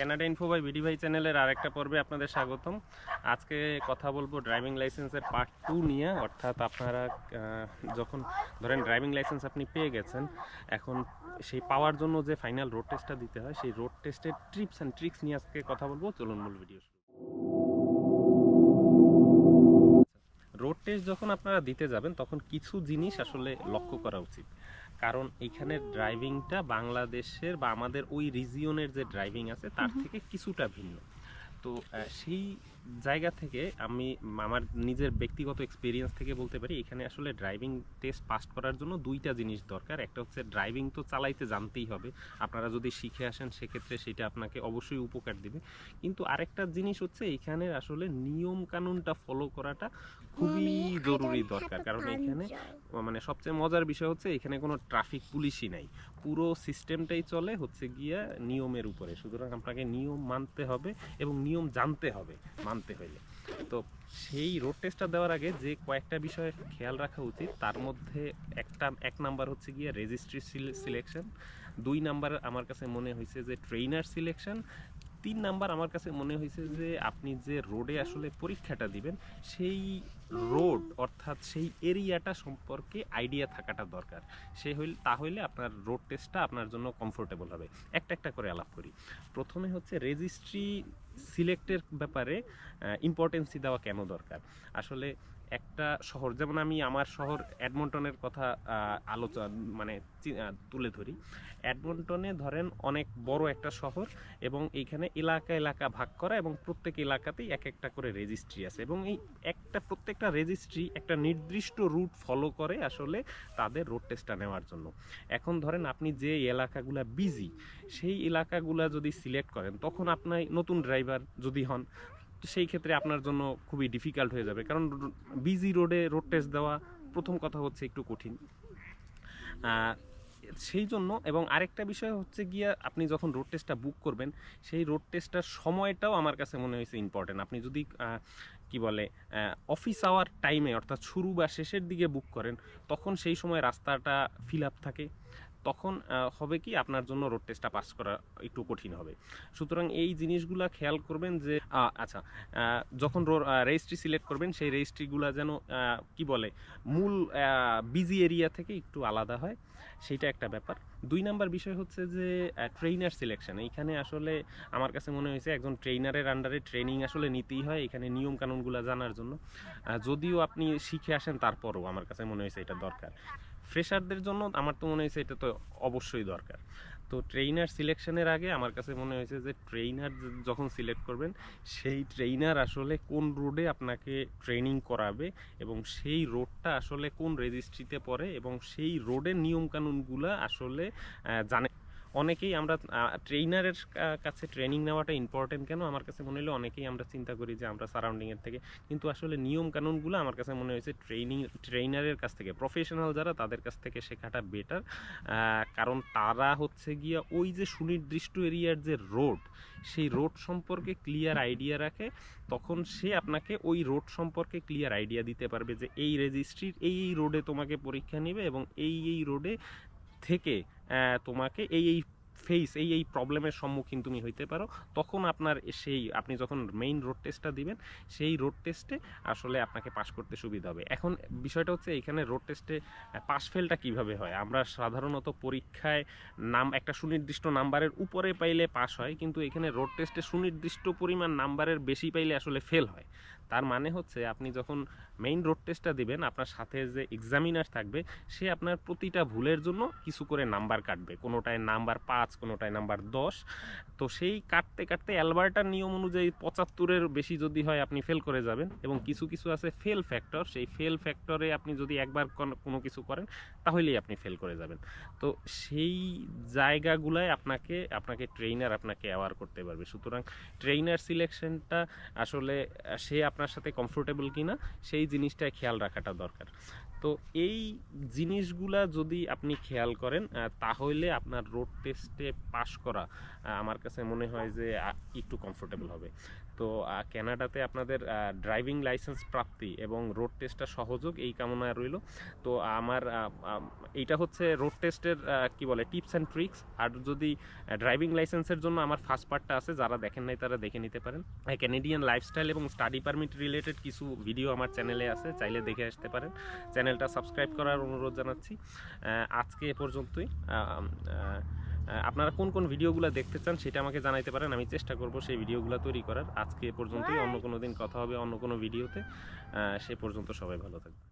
Canada info by BD ভাই চ্যানেলের আরেকটা পর্বে আপনাদের স্বাগতম। আজকে কথা বলব ড্রাইভিং লাইসেন্সের পার্ট টু নিয়ে। অর্থাৎ আপনারা যখন ধরেন ড্রাইভিং লাইসেন্স আপনি পেয়ে গেছেন, এখন সেই পাওয়ার জন্য যে ফাইনাল রোড টেস্টটা দিতে হয়, সেই রোড টেস্টের ট্রিপস অ্যান্ড ট্রিক্স নিয়ে আজকে কথা বলব। চলুন মূল ভিডিও রোড টেস্ট যখন আপনারা দিতে যাবেন, তখন কিছু জিনিস আসলে লক্ষ্য করা উচিত। কারণ এখানের ড্রাইভিংটা বাংলাদেশের বা আমাদের ওই রিজিয়নের যে ড্রাইভিং আছে তার থেকে কিছুটা ভিন্ন। তো সেই জায়গা থেকে আমি আমার নিজের ব্যক্তিগত এক্সপিরিয়েন্স থেকে বলতে পারি এখানে আসলে ড্রাইভিং টেস্ট পাস করার জন্য দুইটা জিনিস দরকার। একটা হচ্ছে ড্রাইভিং তো চালাইতে জানতেই হবে। আপনারা যদি শিখে আসেন সেক্ষেত্রে সেটা আপনাকে অবশ্যই উপকার দিবে। কিন্তু আরেকটা জিনিস হচ্ছে এখানে আসলে নিয়ম কানুনটা ফলো করাটা খুবই জরুরি দরকার। কারণ এখানে মানে সবচেয়ে মজার বিষয় হচ্ছে এখানে কোনো ট্রাফিক পুলিশই নাই। পুরো সিস্টেমটাই চলে হচ্ছে গিয়া নিয়মের উপরে। সুতরাং আপনাকে নিয়ম মানতে হবে এবং নিয়ম জানতে হবে, মানতে হইলে। তো সেই রোড টেস্টটা দেওয়ার আগে যে কয়েকটা বিষয়ে খেয়াল রাখা উচিত, তার মধ্যে একটা, এক নাম্বার হচ্ছে গিয়ে রেজিস্ট্রি সিলেকশন দুই নাম্বার আমার কাছে মনে হয়েছে যে ট্রেইনার সিলেকশন তিন নাম্বার আমার কাছে মনে হয়েছে যে আপনি যে রোডে আসলে পরীক্ষাটা দিবেন, সেই রোড অর্থাৎ সেই এরিয়াটা সম্পর্কে আইডিয়া থাকাটা দরকার। সে হইল, তাহলে আপনার রোড টেস্টটা আপনার জন্য কমফোর্টেবল হবে। একটা একটা করে আলাপ করি। প্রথমে হচ্ছে রেজিস্ট্রি সিলেক্টের ব্যাপারে ইম্পর্টেন্সি দেওয়া কেন দরকার? আসলে একটা শহর, যেমন আমি আমার শহর অ্যাডমন্টনের কথা আলোচনা মানে তুলে ধরি। অ্যাডমন্টনে ধরেন অনেক বড় একটা শহর এবং এইখানে এলাকা এলাকা ভাগ করা এবং প্রত্যেক এলাকাতেই এক একটা করে রেজিস্ট্রি আছে এবং এই একটা, প্রত্যেকটা রেজিস্ট্রি একটা নির্দিষ্ট রুট ফলো করে আসলে তাদের রোড টেস্টটা নেওয়ার জন্য। এখন ধরেন আপনি যে এলাকাগুলা বিজি সেই এলাকাগুলা যদি সিলেক্ট করেন, তখন আপনার নতুন ড্রাইভার যদি হন সেই ক্ষেত্রে আপনার জন্য খুবই ডিফিকাল্ট হয়ে যাবে। কারণ বিজি রোডে রোড টেস্ট দেওয়া প্রথম কথা হচ্ছে একটু কঠিন। সেই জন্য এবং আরেকটা বিষয় হচ্ছে গিয়া আপনি যখন রোড টেস্টটা বুক করবেন, সেই রোড টেস্টটার সময়টাও আমার কাছে মনে হয়েছে ইম্পর্টেন্ট আপনি যদি কি বলে অফিস আওয়ার টাইমে অর্থাৎ শুরু বা শেষের দিকে বুক করেন, তখন সেই সময় রাস্তাটা ফিল আপ থাকে। তখন হবে কি আপনার জন্য রোড টেস্টটা পাস করা একটু কঠিন হবে। সুতরাং এই জিনিসগুলা খেয়াল করবেন যে আচ্ছা যখন রেজিস্ট্রি সিলেক্ট করবেন, সেই রেজিস্ট্রিগুলা যেন কি বলে, মূল বিজি এরিয়া থেকে একটু আলাদা হয় সেইটা একটা ব্যাপার। দুই নাম্বার বিষয় হচ্ছে যে ট্রেনার সিলেকশন এইখানে আসলে আমার কাছে মনে হয়েছে একজন ট্রেনারের আন্ডারে ট্রেনিং আসলে নিতেই হয়, এখানে নিয়ম কানুনগুলো জানার জন্য। যদিও আপনি শিখে আসেন তারপরও, আমার কাছে মনে হয়েছে এটা দরকার। ফ্রেশারদের জন্য আমার তো মনে হয়েছে এটা তো অবশ্যই দরকার। তো ট্রেইনার সিলেকশনের আগে আমার কাছে মনে হয়েছে যে ট্রেইনার যখন সিলেক্ট করবেন, সেই ট্রেইনার আসলে কোন রোডে আপনাকে ট্রেনিং করাবে এবং সেই রোডটা আসলে কোন রেজিস্ট্রিতে পড়ে এবং সেই রোডের নিয়মকানুনগুলো আসলে জানে অনেকেই আমরা ট্রেইনারের কাছে ট্রেনিং নেওয়াটা ইম্পর্টেন্ট কেন? আমার কাছে মনে হলো অনেকেই আমরা চিন্তা করি যে আমরা সারাউন্ডিংয়ের থেকে। কিন্তু আসলে নিয়ম কানুনগুলো আমার কাছে মনে হয়েছে ট্রেনিং ট্রেইনারের কাছ থেকে প্রফেশনাল যারা তাদের কাছ থেকে শেখাটা বেটার কারণ তারা হচ্ছে গিয়া ওই যে সুনির্দিষ্ট এরিয়ার যে রোড সেই রোড সম্পর্কে ক্লিয়ার আইডিয়া রাখে। তখন সে আপনাকে ওই রোড সম্পর্কে ক্লিয়ার আইডিয়া দিতে পারবে যে এই রেজিস্ট্রির এই এই রোডে তোমাকে পরীক্ষা নেবে এবং এই এই রোডে থেকে তোমাকে এই এই ফেস এই এই প্রবলেমের সম্মুখীন তুমি হইতে পারো। তখন আপনার সেই, আপনি যখন মেইন রোড টেস্টটা দিবেন, সেই রোড টেস্টে আসলে আপনাকে পাশ করতে সুবিধা হবে। এখন বিষয়টা হচ্ছে এখানে রোড টেস্টে পাস ফেলটা কীভাবে হয়? আমরা সাধারণত পরীক্ষায় নাম, একটা সুনির্দিষ্ট নাম্বারের উপরে পাইলে পাস হয়, কিন্তু এখানে রোড টেস্টে সুনির্দিষ্ট পরিমাণ নাম্বারের বেশি পাইলে আসলে ফেল হয়। তার মানে হচ্ছে আপনি যখন মেইন রোড টেস্টটা দিবেন, আপনার সাথে যে এক্সামিনার থাকবে, সে আপনার প্রতিটা ভুলের জন্য কিছু করে নাম্বার কাটবে। কোনোটায় নাম্বার পাঁচ, কোনোটায় নাম্বার দশ। তো সেই কাটতে কাটতে অ্যালবার্টার নিয়ম অনুযায়ী পঁচাত্তরের বেশি যদি হয় আপনি ফেল করে যাবেন এবং কিছু কিছু আছে ফেল ফ্যাক্টর সেই ফেল ফ্যাক্টরে আপনি যদি একবার কোনো কিছু করেন, তাহলেই আপনি ফেল করে যাবেন। তো সেই জায়গাগুলায় আপনাকে আপনাকে ট্রেইনার আপনাকে অ্যাওয়ার করতে পারবে। সুতরাং ট্রেইনার সিলেকশনটা আসলে, সে আপনার সাথে কমফোর্টেবল কিনা সেই জিনিসটা খেয়াল রাখাটা দরকার। তো এই জিনিসগুলা যদি আপনি খেয়াল করেন তাহলে আপনার রোড টেস্টে পাশ করা আমার কাছে মনে হয় যে একটু কমফোর্টেবল হবে। তো আহ, কানাডাতে আপনাদের ড্রাইভিং লাইসেন্স প্রাপ্তি এবং রোড টেস্টটা সহযোগ এই কামনা রইল। তো আমার এইটা হচ্ছে রোড টেস্টের কি বলে টিপস অ্যান্ড ট্রিক্স আর যদি ড্রাইভিং লাইসেন্সের জন্য আমার ফার্স্ট পার্টটা আছে যারা দেখেন নাই তারা দেখে নিতে পারেন। ক্যানেডিয়ান লাইফস্টাইল এবং স্টাডি পারমিট রিলেটেড কিছু ভিডিও আমার চ্যানেলে আছে চাইলে দেখে আসতে পারেন। চ্যানেলটা সাবস্ক্রাইব করার অনুরোধ জানাচ্ছি। আজকে এ পর্যন্তই। আপনারা কোন কোন ভিডিওগুলো দেখতে চান সেটা আমাকে জানাইতে পারেন আমি চেষ্টা করব সেই ভিডিওগুলো তৈরি করার। আজকে এ পর্যন্তই অন্য কোনো দিন কথা হবে অন্য কোনো ভিডিওতে সে পর্যন্ত সবাই ভালো থাকবে